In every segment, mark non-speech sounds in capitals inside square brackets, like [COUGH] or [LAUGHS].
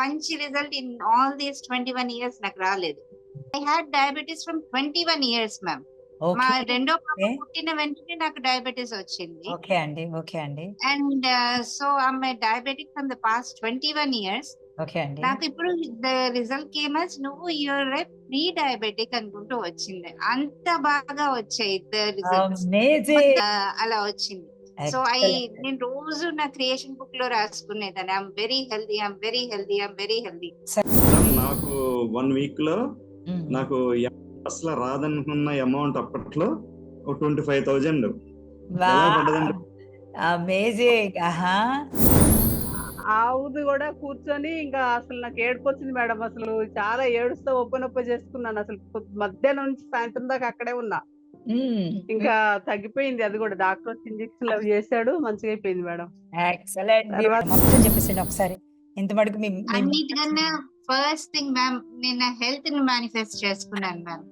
మంచి result in all these twenty one years నాకు రాలేదు. I had diabetes from twenty one years ma'am మా రెండో పాప. పుట్టిన వెంటనే నాకు డయాబెటీస్ వచ్చింది. ఓకే అండి ఓకే అండి. And so I diabetic from the past twenty one years okay అండి. నాకు ఇప్పుడు రిజల్ట్ కేమస్ నువ్వు యూర్ ప్రీ డయాబెటిక్ అనుకుంటూ వచ్చింది. అంత బాగా వచ్చాయి అలా వచ్చింది. సో ఐ నేను రోజు నా క్రియేషన్ బుక్లో రాసుకునేదాన్ని. I'm very healthy I'm very healthy I'm very healthy నాకు వన్ వీక్లో నాకు అసలు రాదనుకున్న అమౌంట్ అప్పట్లో ఒక ట్వంటీ ఫైవ్ థౌజండ్? అమేజింగ్ ఆహా. ఆవుది కూడా కూర్చొని ఇంకా అసలు నాకు ఏడుపు వచ్చింది మేడం. అసలు చాలా ఏడుస్తూ ఒప్ప నొప్ప చేసుకున్నాను. అసలు మధ్యాహ్నం నుంచి సాయంత్రం దాకా అక్కడే ఉన్నా. ఇంకా తగ్గిపోయింది. అది కూడా డాక్టర్ ఇంజక్షన్ అవి చేశాడు. మంచిగా అయిపోయింది మేడం. ఎక్సలెంట్. మొత్తం చెప్పేసండి ఒకసారి. ఎంత మటుకు అన్నిటికన్నా ఫస్ట్ థింగ్ మ్యామ్ నేను హెల్త్ని మేనిఫెస్ట్ చేసుకున్నాను మ్యామ్.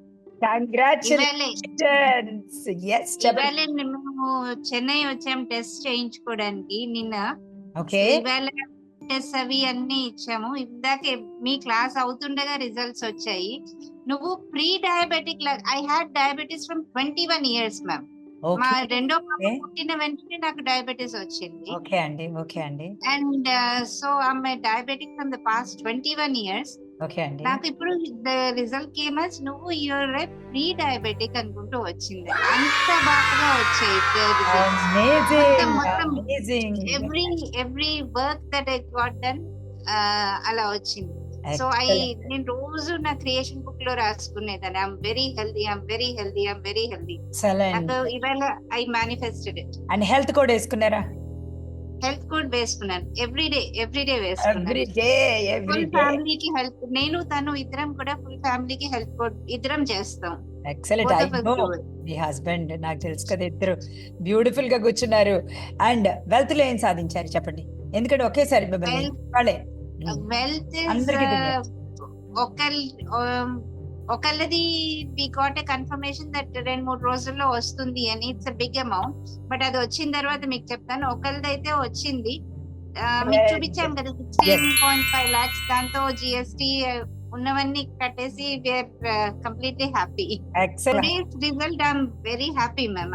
మేము చెన్నై వచ్చాం టెస్ట్ చేయించుకోవడానికి నిన్న. ఓకే. ఇవాళ టెస్ట్ అవి అన్ని ఇచ్చాము. ఇందాక మీ క్లాస్ అవుతుండగా రిజల్ట్స్ వచ్చాయి. నువ్వు pre diabetic I had diabetes from twenty one years ma'am మా రెండో పాప. పుట్టిన వెంటనే నాకు డయాబెటీస్ వచ్చింది. ఓకే అండి ఓకే అండి. And so I diabetic from the past twenty one years okay అండి. నాకు ఇప్పుడు ద రిజల్ట్ కేమస్ నువ్వు యూర్ ప్రీ డయాబెటిక్ అనుకుంటూ వచ్చింది. అంత బాగా వచ్చాయి every every work that I got done అలా వచ్చింది. సో ఐ నేను రోజు నా క్రియేషన్ బుక్లో రాసుకునేదాన్ని. I'm very healthy I'm very healthy I'm very healthy ఇవాళ I manifested it and health కూడా వేసుకున్నారా? హెల్త్ కోడ్ వేసుకున్నాను. ఎవ్రీ డే ఎవ్రీ డే వేసుకున్నాను. ఫుల్ ఫ్యామిలీకి హెల్ప్ నేను తను ఇద్దరం కూడా ఫుల్ ఫ్యామిలీకి హెల్ప్ కోడ్ ఇద్దరం చేస్తాం. Excellent I know. Me husband నాకు తెలుసు కదా ఇద్దరు. బ్యూటిఫుల్గా కూర్చున్నారు. అండ్ వెల్త్లో ఏం సాధించారు చెప్పండి? ఎందుకంటే ఒకేసారి మిమ్మల్ని వాళ్ళే వెల్త్. ఒకల్ ఒకళ్ళది we got a confirmation that రెండు మూడు రోజుల్లో వస్తుంది అని ఇట్స్ బిగ్ అమౌంట్ బట్ అది వచ్చిన తర్వాత మీకు చెప్తాను ఒకళ్ళది అయితే వచ్చింది మీకు. చూపించాం కదా సిక్స్టీన్ పాయింట్ ఫైవ్ లాక్స్ దాంతో జిఎస్టి ఉన్నవన్నీ కట్టేసి completely happy today's result I'm very happy ma'am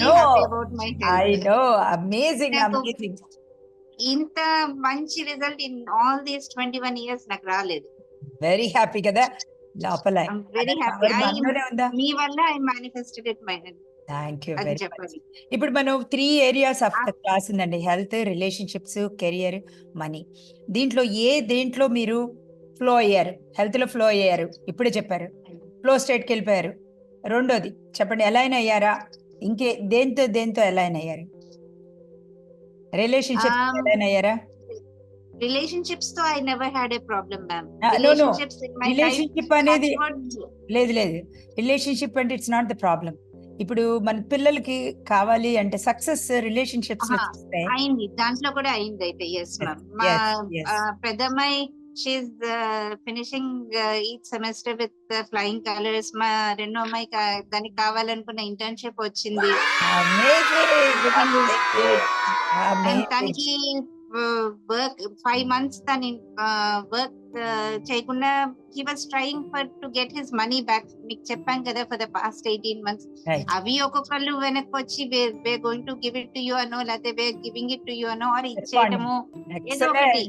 know. Happy about my I know amazing amazing ఇంత మంచి result in all these twenty one years నాకు రాలేదు. వెరీ హ్యాపీ కదా? లోపల వెరీ హ్యాపీ మీ వల్ల I manifested it my thank you very much ఇప్పుడు మనం three areas of the class ఉందండి. హెల్త్ రిలేషన్షిప్స్ కెరియర్ మనీ దీంట్లో ఏ దేంట్లో మీరు ఫ్లో అయ్యారు? హెల్త్లో ఫ్లో అయ్యారు? ఇప్పుడే చెప్పారు. ఫ్లో స్టేట్కి వెళ్ళిపోయారు. రెండోది చెప్పండి ఎలా అయినా అయ్యారా? ఇంకే దేంతో దేంతో ఎలా అయినా అయ్యారు? రిలేషన్షిప్ అయ్యారా రిలేషన్షిప్స్తో I never had a problem ma'am. Relationship అనేది లేదు లేదు. రిలేషన్షిప్ అంటే ఇట్స్ నాట్ ద ప్రాబ్లం ఇప్పుడు మన పిల్లలకి కావాలి అంటే సక్సెస్ రిలేషన్షిప్స్ అయింది. దాంట్లో కూడా అయింది అయితే. ఎస్ మ్యామ్ పెద్దమ్మాయి she finishing each semester with flying colours మా రెండో అమ్మాయి దానికి కావాలనుకున్న ఇంటర్న్షిప్ వచ్చింది. తనకి వర్క్ ఫైవ్ మంత్స్ తను వర్క్ చేయకుండా he was trying for to get his money back మీకు చెప్పాను కదా for the past eighteen months. అవి ఒక్కొక్కళ్ళు వెనక్కి వచ్చి we going to give it to you అనో లేకపోతే we giving it to you అనో ఆర్ ఇచ్చేయడము ఏదో ఒకటి.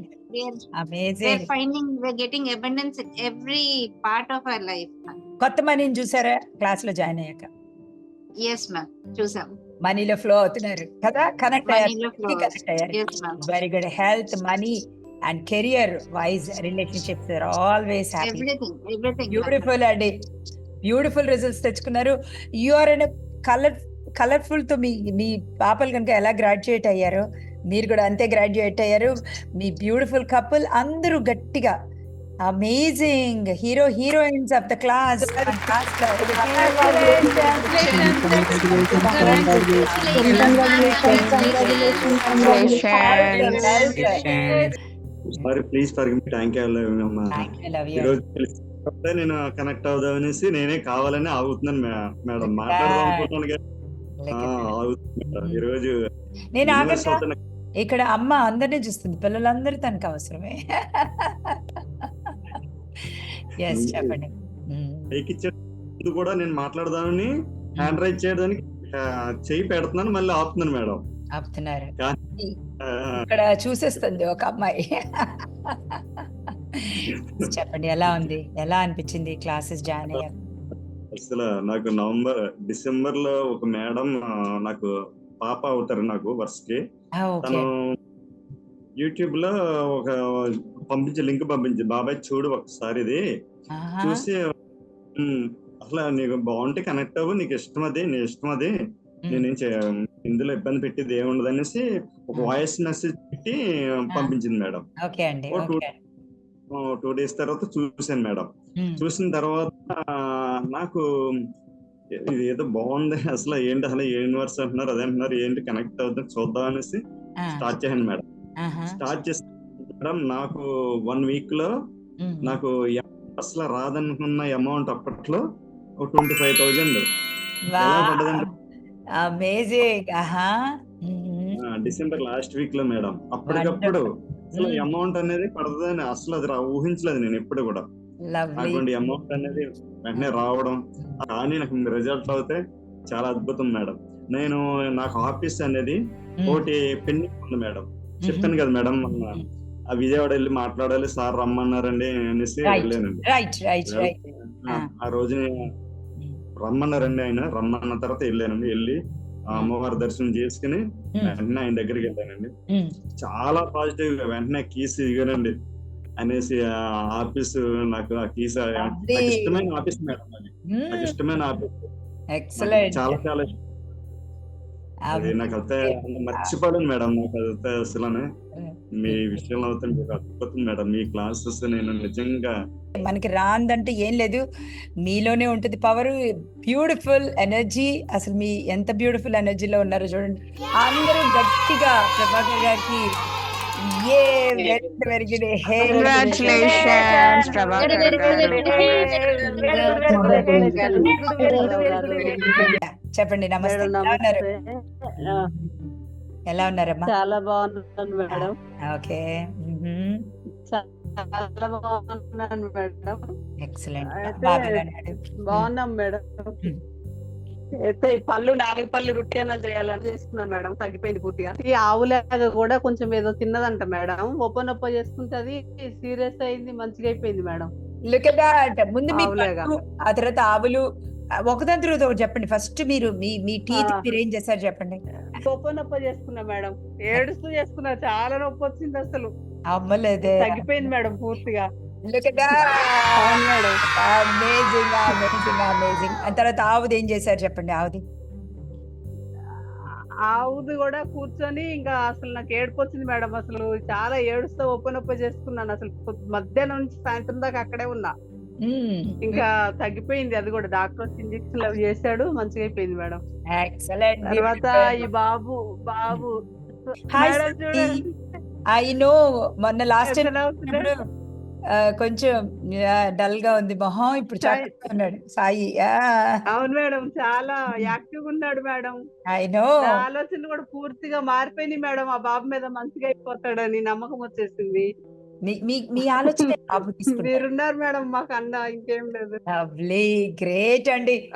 Amazing. Finding where getting abundance every part of our life కొత్త మనీని చూసారా? క్లాస్లో జాయిన్ అయ్యాక. ఎస్ మ్యామ్ చూసాం. మనీలో ఫ్లో అవుతున్నారు కదా? కనెక్ట్ అయ్యారు. Connect very good health money and career wise relationships are always beautiful అండి బ్యూటిఫుల్ రిజల్ట్స్ తెచ్చుకున్నారు. యు ఆర్ అన్ కలర్ కలర్ఫుల్తో మీ మీ పాపలు కనుక ఎలా గ్రాడ్యుయేట్ అయ్యారో మీరు కూడా అంతే గ్రాడ్యుయేట్ అయ్యారు. మీ బ్యూటిఫుల్ కపుల్ అందరూ గట్టిగా amazing hero heroines of the class sorry please for thank you రోజు తెలిస్తే నేను కనెక్ట్ అవుదాం అనేసి నేనే కావాలని ఆగుతున్నాను మే- మేడం. మాట్లాడదాం అనుకుంటున్నాను కానీ. ఆ, ఆగుతున్నాను. మేడం. ఈ రోజు నేను అవుతున్న ఇక్కడ అమ్మ అందరినీ చూస్తుంది. పిల్లలందరూ తనకు అవసరమే. ఎస్ చెప్పండి. మ్మ్. పైకి ఇచ్చే ముందు కూడా నేను మాట్లాడదామని హ్యాండ్ రైజ్ చేయడానికి ఆ, చెయ్యి పెడుతున్నాను మళ్ళీ ఆపుతున్నాను మేడం. ఆపుతున్నారు. ఇక్కడ చూసేస్తుంది ఒక అమ్మాయి. చెప్పండి ఎలా ఉంది? ఎలా అనిపించింది క్లాసెస్ జాయిన్ అయ్యారు అసలు నాకు నవంబర్ డిసెంబర్లో ఒక మేడం నాకు పాప అవుతారు నాకు వరుసకి తను యూట్యూబ్లో ఒక పంపించి లింక్ పంపించి బాబాయ్ చూడు ఒకసారి ఇది. చూసి "ఉమ్, అసలు నీకు బాగుంటే కనెక్ట్ అవ్వు నీకు ఇష్టం అది నీ ఇష్టం అది. నేనేం ఇందులో ఇబ్బంది పెట్టేది ఏముండదు అనేసి ఒక. వాయిస్ మెసేజ్ పెట్టి పంపించింది మేడం ఓకే అండి ఓ టూ డేస్ తర్వాత చూసాను మేడం. చూసిన తర్వాత నాకు ఇది ఏదో బాగుంది అసలు ఏంటి అసలు యూనివర్స్ అంటున్నారు అదే అంటున్నారు ఏంటి కనెక్ట్ అవుతుంది చూద్దాం అనేసి స్టార్ట్ చేశాను మేడం. స్టార్ట్ చేసి మేడం నాకు వన్ వీక్లో. నాకు అసలు రాదనుకున్న అమౌంట్ అప్పట్లో ఒక twenty five thousand? Amazing. December last వీక్లో మేడం అప్పటికప్పుడు అసలు. అమౌంట్ అనేది పడుతుందని అసలు అది ఊహించలేదు నేను ఎప్పుడు కూడా అటువంటి అమౌంట్ అనేది వెంటనే రావడం కానీ నాకు రిజల్ట్ అవుతే చాలా అద్భుతం మేడం. నేను నాకు ఆఫీస్ అనేది ఒకటి పెండింగ్ ఉంది మేడం. చెప్పాను కదా మేడం మొన్న ఆ విజయవాడ వెళ్ళి మాట్లాడాలి సార్ రమ్మన్నారండి అనేసి. వెళ్ళానండి. ఆ, Ah. రోజు రమ్మన్నారండి ఆయన రమ్మన్న తర్వాత వెళ్ళానండి. వెళ్ళి ఆ అమ్మవారి దర్శనం చేసుకుని వెంటనే ఆయన దగ్గరికి వెళ్ళానండి. చాలా పాజిటివ్గా వెంటనే కీస్ ఇవ్వనండి అనేసి ఆఫీస్ నాకు ఆ కీస్ నాకు ఇష్టమైన ఆఫీస్ మేడం నాకు ఇష్టమైన ఆఫీస్. చాలా చాలా ఇష్టం. అది నాకు అయితే మర్చిపోలేను మేడం నాకు అయితే అసలు మీ విషయంలో అయితే మీకు అద్భుతం మేడం. మీ క్లాసెస్ నేను నిజంగా మనకి రాందంటే ఏం లేదు. మీలోనే ఉంటుంది పవర్ బ్యూటిఫుల్ ఎనర్జీ అసలు మీ ఎంత బ్యూటిఫుల్ ఎనర్జీలో ఉన్నారో చూడండి. అందరూ గట్టిగా ప్రభాకర్ గారికి వెరీ గుడ్ Prabhakar. చెప్పండి నమస్తే. ఎలా ఉన్నారు? ఉన్నారమ్మా? చాలా బాగున్నాను మేడం. ఓకే. చాలా బాగున్నాను మేడం. ఎక్సలెంట్ బాగున్నాం మేడం. అయితే పళ్ళు నాలుగు పళ్ళు రుట్టిన చేయాలని చేసుకున్నాను మేడం. తగ్గిపోయింది పూర్తిగా. ఈ ఆవులాగా కూడా కొంచెం ఏదో తిన్నదంట మేడం. ఒప్ప నొప్ప చేసుకుంటది సీరియస్ అయింది మంచిగా అయిపోయింది మేడం. లుక్ దట్ ముందు మీ ఆవులేగా. పళ్ళు, ఆ తర్వాత ఆవులు ఒకదాని తర్వాత ఒకటి చెప్పండి. ఫస్ట్ మీరు మీ మీ టీత్. మీరు ఏం చేశారు చెప్పండి. ఒప్ప నొప్ప చేసుకున్నా మేడం. ఏడుస్తూ చేసుకున్నా. చాలా నొప్పి వచ్చింది అసలు. అమ్మలేదే తగ్గిపోయింది మేడం పూర్తిగా. Look madam amazing amazing amazing ఆ తర్వాత ఆవుది ఏం చేశారు చెప్పండి ఆవుది? ఆవుది కూడా కూర్చొని ఇంకా అసలు నాకు ఏడుపు వచ్చింది మేడం. అసలు చాలా ఏడుస్తూ ఒప్ప నొప్ప చేసుకున్నాను. అసలు మధ్యాహ్నం నుంచి సాయంత్రం దాకా అక్కడే ఉన్నా. ఇంకా తగ్గిపోయింది. అది కూడా డాక్టర్ వచ్చి ఇంజక్షన్ అవి చేశాడు. మంచిగా అయిపోయింది మేడం. తర్వాత ఈ బాబు బాబు. ఐ నో మొన్న లాస్ట్. కొంచెం డల్గా ఉంది మొహం. ఇప్పుడు ఉన్నాడు. సాయి అవును మేడం. చాలా యాక్టివ్ ఉన్నాడు మేడం. నో. నా ఆలోచనలు కూడా పూర్తిగా మారిపోయినాయి మేడం. ఆ బాబు మీద మంచిగా అయిపోతాడని నమ్మకం వచ్చేసింది. మీ ఆలోచన [LAUGHS] మీరున్నారు మేడం మాకు అన్న ఇంకేం లేదు. లవ్లీ గ్రేట్ అండి.